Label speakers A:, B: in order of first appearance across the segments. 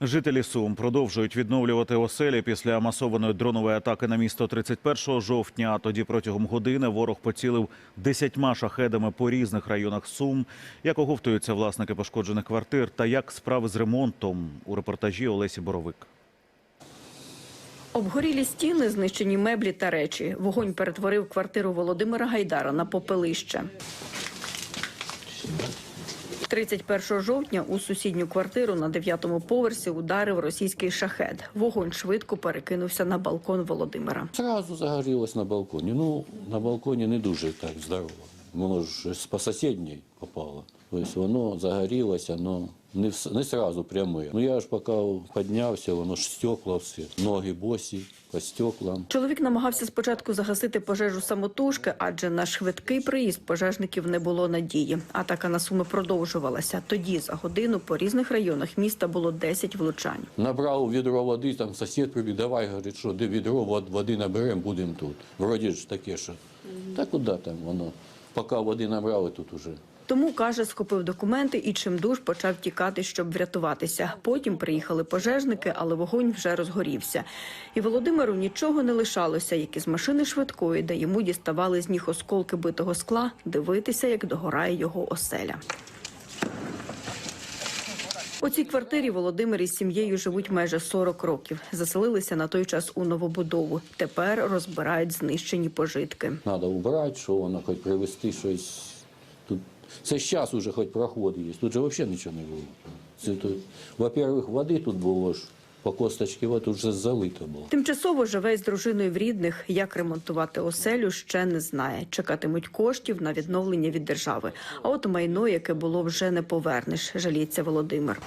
A: Жителі Сум продовжують відновлювати оселі після масованої дронової атаки на місто 31 жовтня. Тоді протягом години ворог поцілив десятьма шахедами по різних районах Сум. Як оговтуються власники пошкоджених квартир та як справи з ремонтом у репортажі Олесі Боровик.
B: Обгорілі стіни, знищені меблі та речі. Вогонь перетворив квартиру Володимира Гайдара на попелище. 31 жовтня у сусідню квартиру на 9-му поверсі ударив російський шахет. Вогонь швидко перекинувся на балкон Володимира.
C: Зразу загорілось на балконі. Ну, на балконі не дуже так здорово. Воно ж з по сусідній попало. Тобто воно загорілося, але не, вс- не сразу пряме. Ну я ж поки піднявся, воно ж стекла все, ноги босі по стеклам.
B: Чоловік намагався спочатку загасити пожежу самотужки, адже на швидкий приїзд пожежників не було надії. Атака на суми продовжувалася. Тоді за годину по різних районах міста було 10 влучань.
C: Набрав відро води, там сусід прибіг, давай, говорить, що де відро вод- води наберемо, будемо тут. Вроді ж таке, що. Та куди там воно? Поки води набрали, тут уже.
B: Тому каже, схопив документи і чимдуж почав тікати, щоб врятуватися. Потім приїхали пожежники, але вогонь вже розгорівся. І Володимиру нічого не лишалося, як із машини швидкої, де йому діставали з ніг осколки битого скла, дивитися, як догорає його оселя. У цій квартирі Володимир із сім'єю живуть майже 40 років. Заселилися на той час у новобудову. Тепер розбирають знищені пожитки.
C: Треба убрати, що воно, хоч привезти щось. Тут це зараз уже хоч проход є. Тут же взагалі нічого не було. Це тут, во-первых, води тут було ж по косточки, от уже залито було.
B: Тимчасово живе з дружиною в рідних. Як ремонтувати оселю, ще не знає. Чекатимуть коштів на відновлення від держави. А от майно, яке було, вже не повернеш. Жаліється Володимир.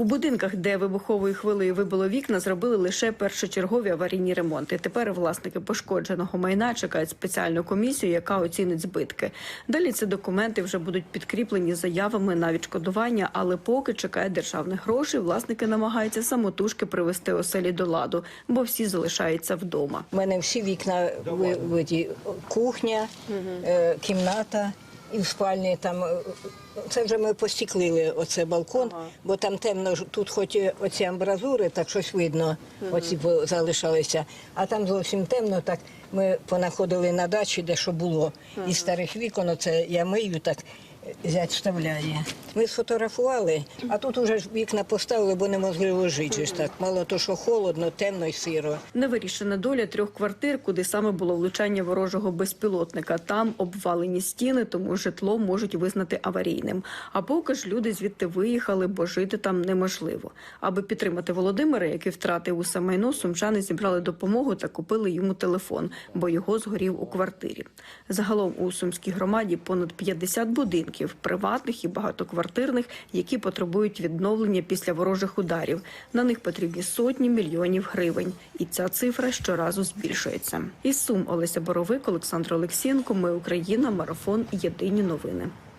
B: У будинках, де вибуховою хвилею вибило вікна, зробили лише першочергові аварійні ремонти. Тепер власники пошкодженого майна чекають спеціальну комісію, яка оцінить збитки. Далі ці документи вже будуть підкріплені заявами на відшкодування, але поки чекає державних грошей, власники намагаються самотужки привести оселі до ладу, бо всі залишаються вдома.
D: У мене всі вікна ви- виті. кухня, е, кімната і в спальні там. е, Це вже ми постіклили оце балкон, бо там темно тут, хоч і оці амбразури, так щось видно, оці по- залишалися, а там зовсім темно. Так ми понаходили на дачі, де що було. і старих вікон, оце я мию, так зять вставляє. Ми сфотографували, а тут уже вікна поставили, бо неможливо жити. ж Так мало то, що холодно, темно і сиро.
B: Невирішена доля трьох квартир, куди саме було влучання ворожого безпілотника. Там обвалені стіни, тому житло можуть визнати аварійним. А поки ж люди звідти виїхали, бо жити там неможливо. Аби підтримати Володимира, який втратив усе майно, сумчани зібрали допомогу та купили йому телефон, бо його згорів у квартирі. Загалом у сумській громаді понад 50 будинків, приватних і багатоквартирних, які потребують відновлення після ворожих ударів. На них потрібні сотні мільйонів гривень, і ця цифра щоразу збільшується. Із Сум Олеся Боровик, Олександр Олексієнко. Ми Україна. Марафон. Єдині новини.